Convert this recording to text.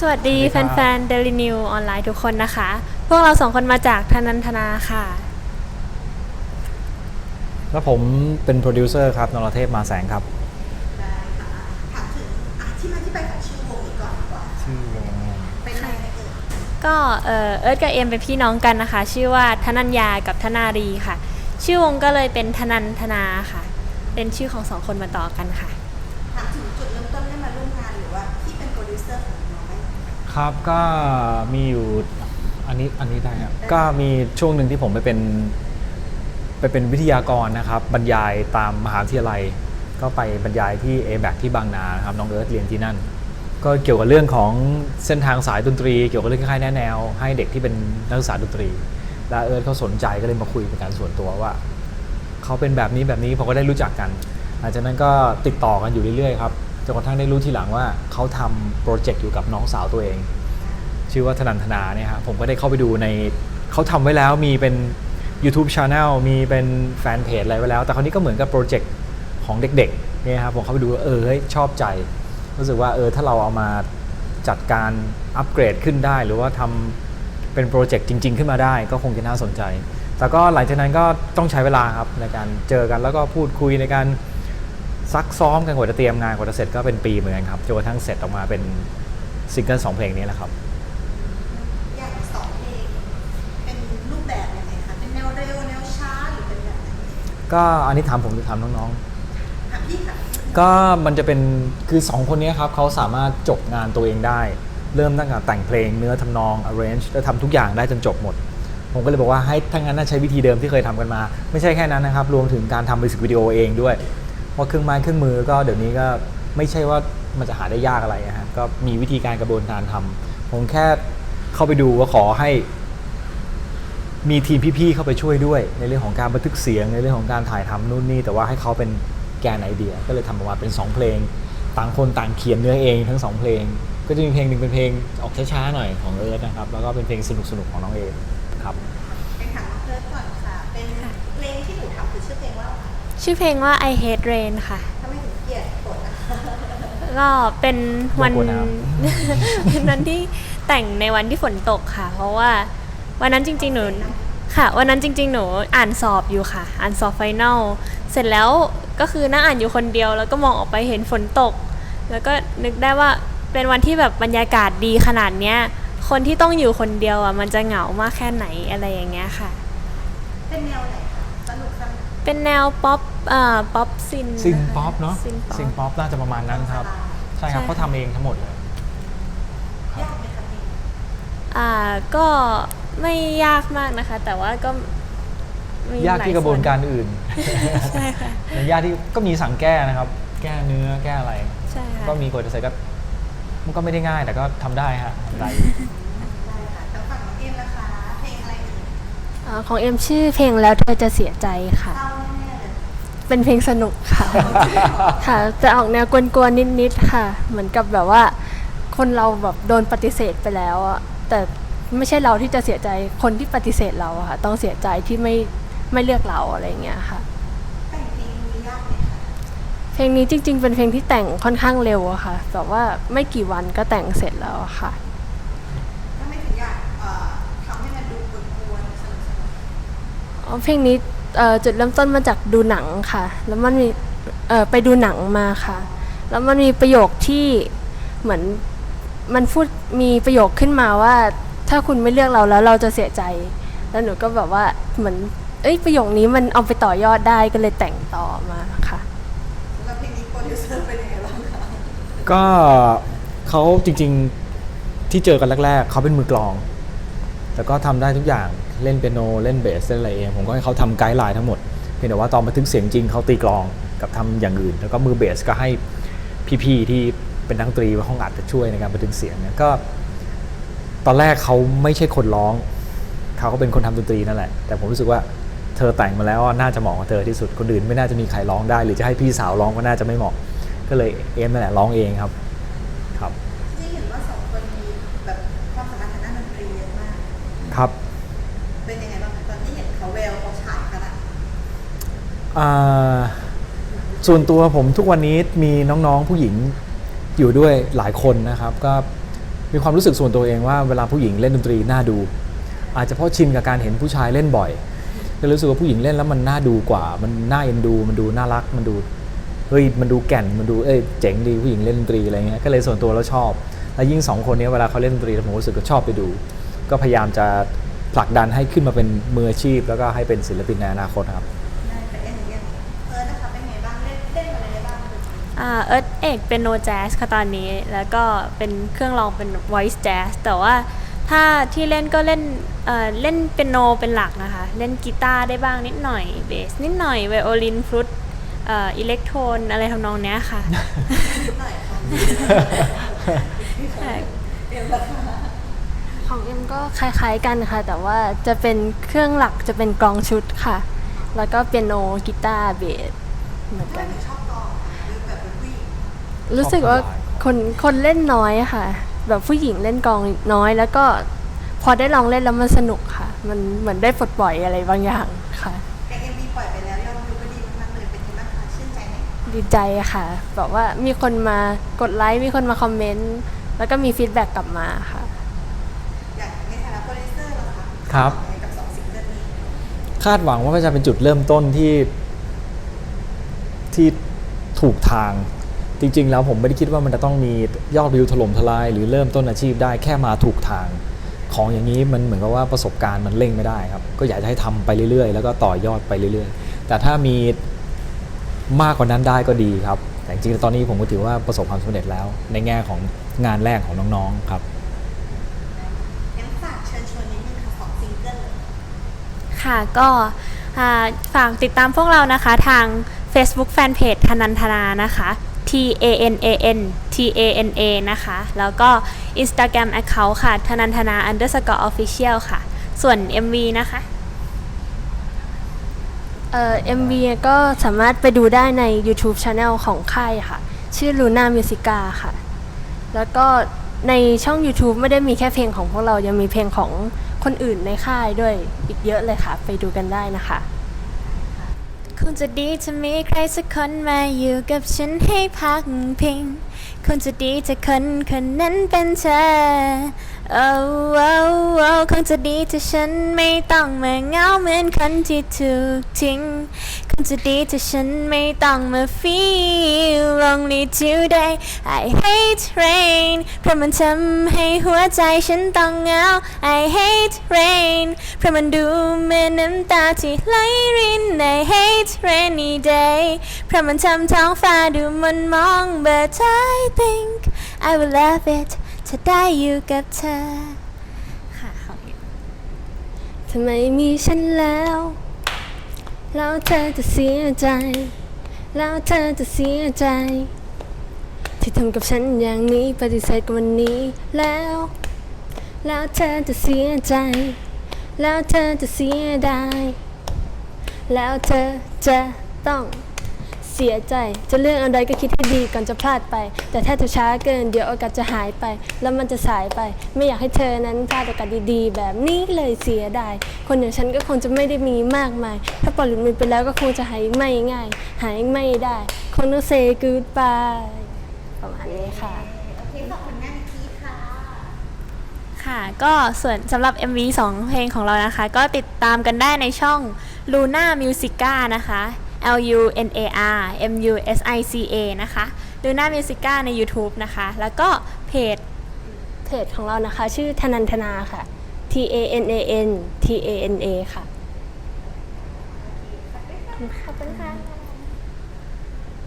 สวัสดีสวัสดีครับ แฟนๆ Daily New ออนไลน์ทุกคนนะคะ พวกเราสองคนมาจากธนันทนาค่ะ แล้วผมเป็นโปรดิวเซอร์ครับนรเทพมาแสงครับ ได้ค่ะถามถึงอะที่มาที่ไปของชื่อวงนี้ก่อนดีกว่าชื่อวงเป็นอะไรเอ่ยก็เอ่อเอิร์ธกับเอ็มเป็นพี่น้องกันนะคะ ชื่อว่าธนัญญากับธนารีค่ะ ชื่อวงก็เลยเป็นธนันทนาค่ะ เป็นชื่อของสองคนมาต่อกันค่ะ ครับก็มีอยู่อันนี้อันนี้ได้ครับก็มีช่วงหนึ่งที่ผมไปเป็นไปเป็นวิทยากรนะครับ บรรยายตามมหาวิทยาลัย ก็ไปบรรยายที่ a b a c ที่บางนาครับน้องเอิร์ธเรียนที่นั่น ก็เกี่ยวกับเรื่องของเส้นทางสายดนตรี เกี่ยวกับเรื่องค่ายแนะแนว ให้เด็กที่เป็นนักศึกษาดนตรี และเอิร์ธเขาสนใจก็เลยมาคุยเป็นการส่วนตัวว่าเขาเป็นแบบนี้แบบนี้ผมก็ได้รู้จักกันหลังจากนั้นก็ติดต่อกันอยู่เรื่อยๆครับ จนกระทั่งได้รู้ทีหลังว่าเขาทำโปรเจกต์อยู่กับน้องสาวตัวเอง ชื่อว่าธนันทนาเนี่ยครับผมก็ได้เข้าไปดูในเขาทำไว้แล้วมีเป็น YouTube Channel มีเป็นแฟนเพจอะไรไว้แล้ว แต่คราวนี้ก็เหมือนกับโปรเจกต์ของเด็กๆเนี่ยครับผมเข้าไปดูเออเฮ้ยชอบใจ รู้สึกว่าเออถ้าเราเอามาจัดการอัปเกรดขึ้นได้ หรือว่าทำเป็นโปรเจกต์จริง ๆ ขึ้นมาได้ ก็คงจะน่าสนใจ แต่ก็หลังจากนั้นก็ต้องใช้เวลาครับในการเจอกันแล้วก็พูดคุยในการ ซักซ้อมกันกว่าจะเตรียมงานกว่าจะเสร็จก็เป็นปีเหมือนกันครับจนกระทั่งเสร็จออกมาเป็นซิงเกิลสองเพลงนี้แหละครับ อย่างสองเพลงเป็นรูปแบบยังไงคะเป็นแนวเร็วแนวช้าหรือเป็นแบบไหนก็อันนี้ถามผมหรือถามน้องถามพี่ค่ะๆ ก็มันจะเป็นคือ2คนนี้ครับเขาสามารถจบงานตัวเองได้ เริ่มตั้งแต่แต่งเพลงเนื้อทำนอง arrange แล้วทำทุกอย่างได้จนจบหมด ผมก็เลยบอกว่าให้ทั้างนั้นน่าใช้วิธีเดิมที่เคยทำกันมา ไม่ใช่แค่นั้นนะครับ รวมถึงการทำมิวสิกวิดีโอเองด้วย เพราะเครื่องไม้เครื่องมือก็เดี๋ยวนี้ก็ไม่ใช่ว่ามันจะหาได้ยากอะไรนะฮะก็มีวิธีการกระบวนการทำผมแค่เข้าไปดูว่าขอให้ มีทีมพี่ๆเข้าไปช่วยด้วย ในเรื่องของการบันทึกเสียงในเรื่องของการถ่ายทำนู่นนี่ แต่ว่าให้เขาเป็นแกนไอเดีย ก็เลยทำออกมาเป็น 2 เพลง ต่างคนต่างเขียนเนื้อเองทั้ง 2 เพลง ก็จะมีเพลงหนึ่งเป็นเพลงออกช้าๆหน่อยของเอิร์ธนะครับ แล้วก็เป็นเพลงสนุกๆของน้องเอครับเป็นถามน้องเพิร์ดก่อนค่ะเป็นเพลงที่หนูทำคือชื่อเพลงว่า ชื่อเพลงว่า I Hate Rain ค่ะทำไมถึงเกลียดฝนนะคะก็เป็นวัน กลัวน้ เป็นวันที่แต่งในวันที่ฝนตกค่ะ เพราะว่าวันนั้นจริง ๆ หนูค่ะ วันนั้นจริง ๆ หนูอ่านสอบอยู่ค่ะ อ่านสอบไฟนอลเสร็จแล้วก็คือนั่งอ่านอยู่คนเดียว แล้วก็มองออกไปเห็นฝนตก แล้วก็นึกได้ว่าเป็นวันที่แบบบรรยากาศดีขนาดเนี้ย คนที่ต้องอยู่คนเดียวอะมันจะเหงามากแค่ไหนอะไรอย่างเงี้ยค่ะ เป็นแนวไหนคะสนุกสนาน เป็นแนวป๊อปอ่าป๊อปซินซิงป๊อปเนาะซินป๊อซิงปป๊อปน่าจะประมาณนั้นครับ ใช่ครับใช่เขาทำเองทั้งหมดเลยยากไหมคะเพลงอ่าก็ไม่ยากมากนะคะ แต่ว่าก็มียากที่กระบวนการอื่นใช่ค่ะมันยากที่ก็มีสั่งแก้นะครับ แก้เนื้อแก้อะไร ใช่ค่ะก็มีกว่าจะเสร็จก็มันก็ไม่ได้ง่ายแต่ก็ทำได้ฮะทำได้อยู่ได้ ของเอ็มชื่อเพลงแล้วเธอจะเสียใจค่ะเศร้าแน่ๆเลยเป็นเพลงสนุกค่ะ ค่ะจะออกแนวกวนๆนิดๆค่ะ เหมือนกับแบบว่า คนเราแบบโดนปฏิเสธไปแล้วอะแต่ไม่ใช่เราที่จะเสียใจคนที่ปฏิเสธเราอะค่ะ ต้องเสียใจที่ไม่ไม่เลือกเราอะไรอย่างเงี้ยค่ะแต่งเพลงนี้ยากไหมคะเพลงนี้จริง ๆ เป็นเพลงที่แต่งค่อนข้างเร็วอะค่ะแบบว่าไม่กี่วันก็แต่งเสร็จแล้วอะค่ะ ถ้าไม่ถึงอยากเอ่อทำให้มันดูกวนๆสนุก อ๋อเพลงนี้เอ่อจุดเริ่มต้นมาจากดูหนังค่ะ แล้วมันมีเอ่อไปดูหนังมาค่ะ แล้วมันมีประโยคที่เหมือนมันพูดมีประโยคขึ้นมาว่า ถ้าคุณไม่เลือกเราแล้วเราจะเสียใจ แล้วหนูก็แบบว่าเหมือนเอ้ยประโยคนี้มันเอาไปต่อยอดได้ก็เลยแต่งต่อมาค่ะๆแล้วเพลงนี้โปรดิวเซอร์เป็นยังไงบ้างคะก็เขาจริงๆที่เจอกันแรก ๆเขาเป็นมือกลอง แต่ก็ทำได้ทุกอย่าง เล่นเปียโนเล่นเบสเล่นอะไรเองผมก็ให้เขาทำไกด์ไลน์ทั้งหมดเพียงแต่ว่าตอนบันทึกเสียงจริงเขาตีกลองกับทำอย่างอื่น แล้วก็มือเบสก็ให้พี่ๆที่เป็นนักดนตรีห้องอัดจะช่วยในการบันทึกเสียงเนี่ยก็ตอนแรกเขาไม่ใช่คนร้อง เขาก็เป็นคนทำดนตรีนั่นแหละ แต่ผมรู้สึกว่าเธอแต่งมาแล้วน่าจะเหมาะกับเธอที่สุดคนอื่นไม่น่าจะมีใครร้องได้ หรือจะให้พี่สาวร้องก็น่าจะไม่เหมาะ ก็เลยเอ็มนั่นแหละร้องเองครับ ส่วนตัวผมทุกวันนี้มีน้องๆผู้หญิงอยู่ด้วยหลายคนนะครับ ก็มีความรู้สึกส่วนตัวเองว่าเวลาผู้หญิงเล่นดนตรีน่าดู อาจจะเพราะชินกับการเห็นผู้ชายเล่นบ่อยก็รู้สึกว่าผู้หญิงเล่นแล้วมันน่าดูกว่า มันน่าเอ็นดู มันดูน่ารัก มันดูเฮ้ยมันดูแก่นมันดูเอ้ยเจ๋งดีผู้หญิงเล่นดนตรีอะไรเงี้ยก็เลยส่วนตัวแล้วชอบ แล้วยิ่งสองคนนี้เวลาเขาเล่นดนตรีผมรู้สึกก็ชอบไปดู ก็พยายามจะผลักดันให้ขึ้นมาเป็นมืออาชีพ แล้วก็ให้เป็นศิลปินในอนาคตครับ อ่าเอิร์ธเอกเป็นโนแจ๊สค่ะตอนนี้ แล้วก็เป็นเครื่องรองเป็น voice jazz แต่ว่าถ้าที่เล่นก็เล่นเอ่อเล่นเป็นโนเป็นหลักนะคะ เล่นกีตาร์ได้บ้างนิดหน่อยเบสนิดหน่อยไวโอลินฟลุตเอ่ออิเล็กโทนอะไรทำนองเนี้ยค่ะ ของเอ็มก็คล้ายๆกันค่ะ แต่ว่าจะเป็นเครื่องหลักจะเป็นกลองชุดค่ะ แล้วก็เปียโนกีตาร์เบสเหมือนกันชอบ รู้สึกว่าคนคนเล่นน้อยอะค่ะ แบบผู้หญิงเล่นกลองน้อยแล้วก็พอได้ลองเล่นแล้วมันสนุกค่ะ มันเหมือนได้ปลดปล่อยอะไรบางอย่างค่ะแต่เอ็มวีปล่อยไปแล้วยอดวิวก็ดีมากๆเลยเป็นยังไงบ้างคะชื่นใจไหมดีใจอะค่ะแบบว่ามีคนมากดไลค์มีคนมาคอมเมนต์แล้วก็มีฟีดแบ็กกลับมาค่ะอย่างในฐานะโปรดิวเซอร์เหรอคะครับยังไงกับสองซิงเกิลนี้คาดหวังว่ามันจะเป็นจุดเริ่มต้นที่ที่ถูกทาง จริง ๆ แล้วผมไม่ได้คิดว่ามันจะต้องมียอดวิวถล่มทลาย หรือเริ่มต้นอาชีพได้แค่มาถูกทาง ของอย่างนี้มันเหมือนกับว่าประสบการณ์มันเร่งไม่ได้ครับ ก็อยากจะให้ทำไปเรื่อยๆ แล้วก็ต่อยอดไปเรื่อยๆ แต่ถ้ามีมากกว่านั้นได้ก็ดีครับ แต่จริงๆตอนนี้ผมก็ถือว่าประสบความสำเร็จแล้ว ในแง่ของงานแรกของน้องๆครับงั้นฝากเชิญชวนนิดนึงค่ะสองซิงเกิลค่ะก็ฝากติดตามพวกเรานะคะทาง Facebook Fanpage ธนันทนานะคะ A N A N T A N A นะคะ แล้วก็ Instagram Account ค่ะ ธนันทนา underscore official ค่ะ ส่วน MV นะคะเอ่อ MV ก็สามารถไปดูได้ใน YouTube Channel ของค่ายค่ะ ชื่อ Luna Musica ค่ะ แล้วก็ในช่อง YouTube ไม่ได้มีแค่เพลงของพวกเรายังมีเพลงของคนอื่นในค่ายด้วยอีกเยอะเลยค่ะ ไปดูกันได้นะคะ คงจะดีจะมีใครสักคนมาอยู่กับฉันให้พักพิง คงจะดีถ้าคนคนนั้นเป็นเธอ โอ้โอ้โอ้คงจะดีถ้าฉันไม่ต้องมาเหงาเหมือนคนที่ถูกทิ้งคงจะดีถ้าฉันไม่ต้องมา feel lonely today I hate rain เพราะมันทำให้หัวใจฉันต้องเหงา I hate rain เพราะมันดูเหมือนน้ำตาที่ไหลริน I hate rainy day เพราะมันทำท้องฟ้าดูมันมอง but I think I will love it ถ้าได้อยู่กับเธอ ค่ะขอบคุณทำไมมีฉันแล้ว แล้วเธอจะเสียใจ แล้วเธอจะเสียใจ ที่ทำกับฉันอย่างนี้ปฏิเสธกับวันนี้แล้ว แล้วเธอจะเสียใจ แล้วเธอจะเสียดายแล้วเธอจะต้อง เสียใจ จะเรื่องอะไรก็คิดให้ดีก่อนจะพลาดไป แต่ถ้าจะช้าเกินเดี๋ยวโอกาสจะหายไป แล้วมันจะสายไป ไม่อยากให้เธอนั้นพลาดโอกาสดีๆ แบบนี้เลยเสียดาย คนอย่างฉันก็คงจะไม่ได้มีมากมาย ถ้าปล่อยหลุดมือไปแล้วก็คงจะหายไม่ง่าย หายไม่ได้คงต้อง say goodbye ประมาณนี้ค่ะโอเคขอบคุณแม่นิกกี้ค่ะค่ะ ก็ส่วนสำหรับ MV 2 เพลงของเรานะคะ ก็ติดตามกันได้ในช่อง Luna Musica นะคะ L U N A R M U S I C A นะคะ Luna Musica ใน YouTube นะคะ แล้วก็เพจเพจของเรานะคะ ชื่อธนันทนาค่ะ T A N A N T A N A ค่ะ ขอบคุณค่ะ